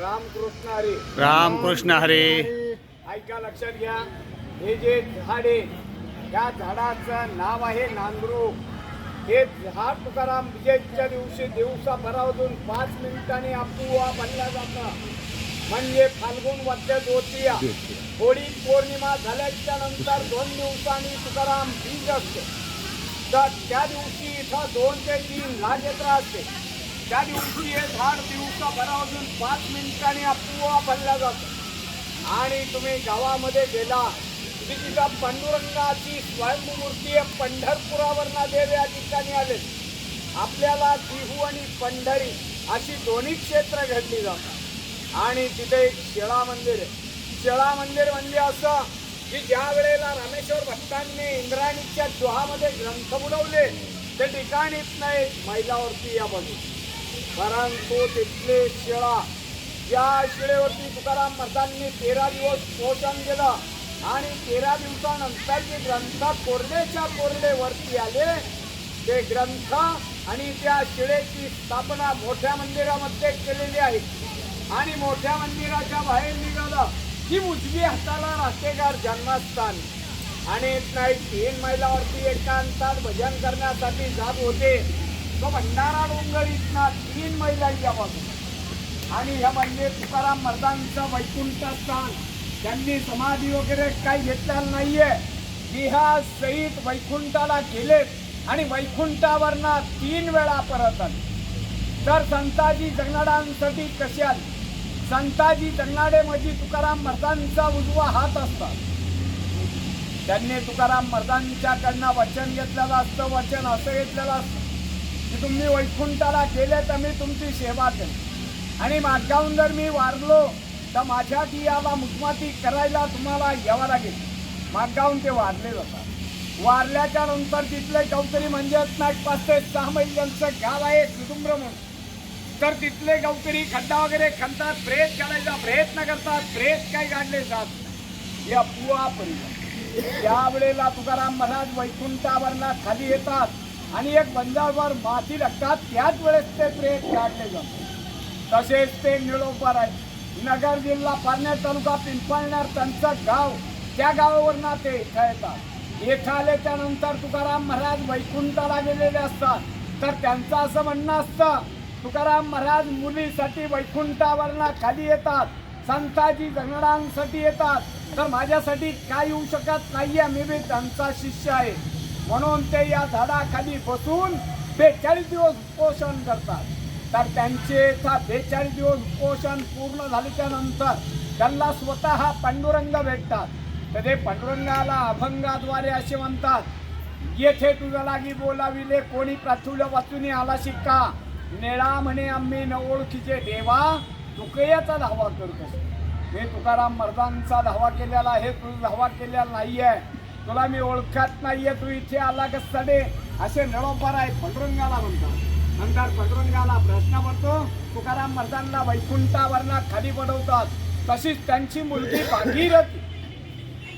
रामकृष्ण हरी. रामकृष्ण हरे. ऐका लक्षात घ्या. हे जे झाड त्या झाडाचं नाव आहे नांदरू. हे झाड तुकाराम विजयच्या दिवशी दिवसा भरावतून पाच मिनिटांनी आपुआ बनला जातं. म्हणजे फाल्गुन वद्य द्वितीया होळी पौर्णिमा झाल्याच्यानंतर दोन दिवसांनी तुकाराम बीज असतो तर त्या दिवशी इथं दोन ते तीन नागेत्र असते. त्या दिवशी हे झाड दिवसा भरावरून पाच मिनिटांनी आपोआप भरला जातो. आणि तुम्ही गावामध्ये गेला की तिथं पांडुरंगाची स्वयंमूर्ती आहे पंढरपुरावरना देव या ठिकाणी आले. आपल्याला दिहू आणि पंढरी अशी दोन्ही क्षेत्र घडली जातात. आणि तिथे एक शेळा मंदिर आहे. शेळा मंदिर म्हणजे असं की ज्या वेळेला रामेश्वर भक्तांनी इंद्राणीच्या चोहामध्ये ग्रंथ बुडवले ते ठिकाणीच नाही महिलावरती या बाजू परंतु तिथले शिळा. या शिळेवरती तुकाराम महाराजांनी तेरा दिवस पोषण केलं आणि तेरा दिवसानंतर जे ग्रंथ कोरडेच्या कोरडे वरती आले ते ग्रंथ आणि त्या शिळेची स्थापना मोठ्या मंदिरामध्ये केलेली आहे. आणि मोठ्या मंदिराच्या बाहेर निघालं की उजवी हाताला राहतेगार जन्मस्थान. आणि नाही तीन मैलावरती एकांतात भजन करण्यासाठी जात होते. तो भंडारा डोंगर इथना तीन मैलांच्या बाजूला. आणि ह्या म्हणजे तुकाराम मर्दांचं वैकुंठ स्थान. त्यांनी समाधी वगैरे काही घेतलेलं नाहीये. बिहार सहित वैकुंठाला गेलेत आणि वैकुंठावरना तीन वेळा परत आले. तर संताजी जगनाडांसाठी कसे आले? संताजी जगनाडेमध्ये तुकाराम मर्दांचा उजवा हात असतात त्यांनी तुकाराम मर्दांच्याकडनं वचन घेतलेलं असतं वचन असं घेतलेलं असतं. की तुम्ही वैकुंठाला गेले तर मी तुमची सेवा करेन आणि माझ्याहून जर मी वारलो तर माझ्या दियाला मुखमाती करायला तुम्हाला यावं लागेल. माझ्याहून ते वारले जातात. वारल्याच्या नंतर तिथले गावकरी म्हणजे नाईक पाच ते सहा महिन्यांचं गाव आहे कुटुंब म्हणून. तर तिथले गावकरी खड्डा वगैरे खणतात प्रेत काढायचा प्रयत्न करतात प्रेत काही काढले जात या पुआ परिवार त्यावेळेला तुकाराम महाराज वैकुंठावरला खाली येतात. आणि एक बंदावर माती लागतात त्याच वेळेस ते प्रेत काढले जातात तसेच ते निळोपर आहे. नगर जिल्हा पारनेर तालुका पिंपळणार त्यांचं गाव. त्या गावावरून ते इथं येतात इथं आले त्यानंतर तुकाराम महाराज वैकुंठाला गेलेले असतात. तर त्यांचं असं म्हणणं असतं तुकाराम महाराज मुलीसाठी वैकुंठावरनं खाली येतात. संताजी जगणांसाठी येतात. तर माझ्यासाठी काय येऊ शकत नाहीये. मी बी त्यांचा शिष्य आहे. म्हणून ते या झाडाखाली बसून बेचाळीस दिवस पोषण करतात. तर त्यांचे बेचाळीस दिवस पोषण पूर्ण झाल्याच्यानंतर त्यांना स्वतः पांडुरंग भेटतात. तर ते पांडुरंगाला अभंगाद्वारे असे म्हणतात येथे तुझ्या लागी बोलाविले कोणी प्राथुल्य वाचून आला शिक्का. नेळा म्हणे आम्ही न ओळखीचे देवा तुकयाचा धावा करतो मी तुकाराम मर्दांचा धावा केलेला आहे तुझा धावा केलेला नाही आहे तुला मी ओळखत नाहीये तू इथे आला कसडे असे नळोपार आहे पंडुरंगाला म्हणतात. नंतर पंडुरंगाला प्रश्न पडतो तुकाराम महाराजांना वैकुंठावरना खाली पडवतात. तशीच त्यांची मुलगी भागीरथी.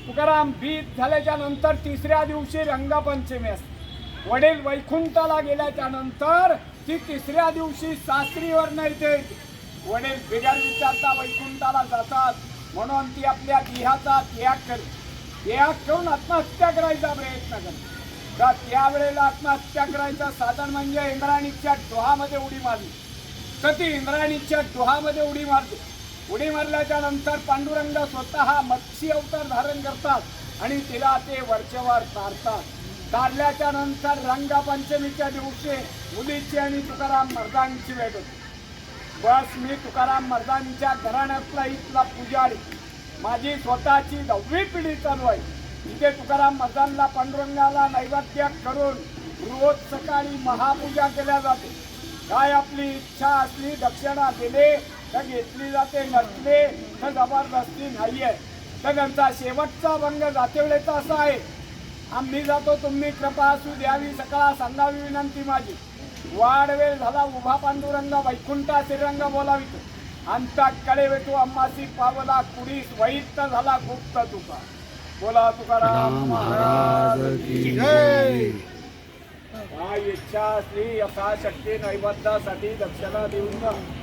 तुकाराम बीत झाल्याच्यानंतर तिसऱ्या दिवशी रंगपंचमी असते. वडील वैकुंठाला गेल्याच्यानंतर ती तिसऱ्या दिवशी सासरीवर नाही ते वडील बिगर विचारता वैकुंठाला जातात म्हणून ती आपल्या देहाचा त्याग करते. त्याग करून आत्महत्या करायचा प्रयत्न करतो का त्यावेळेला आत्महत्या करायचं साधन म्हणजे इंद्राणीच्या डोहामध्ये उडी मारली. तर ती इंद्राणीच्या डोहामध्ये उडी मारते उडी मारल्याच्या नंतर पांडुरंग स्वतः मत्स्य अवतार धारण करतात आणि तिला ते वरचेवर तारतात तारल्याच्या नंतर रंगपंचमीच्या दिवशी मुलीची आणि तुकाराम मर्दांची भेट होते. बस मी तुकाराम मर्दांच्या घराण्यातला इथला पुजारी. माझी स्वतःची दहावी पिढी चालू आहे. इथे तुकाराम मर्दांना पांडुरंगाला नैवेद्य करून रोज सकाळी महापूजा केल्या जाते. काय आपली इच्छा असली दक्षिणा दिले तर घेतली जाते. नसले तर जबरदस्ती नाही आहे तर त्यांचा शेवटचा भंग जातेवेळेचा असा आहे. आम्ही जातो तुम्ही कृपा असू द्यावी सकाळ सांगावी विनंती माझी. वाढवेळ झाला उभा पांडुरंग वैकुंठा श्रीरंग बोलावितो. अंता कडे वेतो अम्मासी पावला कुडीस वैत झाला गुप्त तुका. बोला तुकाराम महाराज काय इच्छा असली यथाशक्ती नैबद्धासाठी दक्षिणा देऊन जा.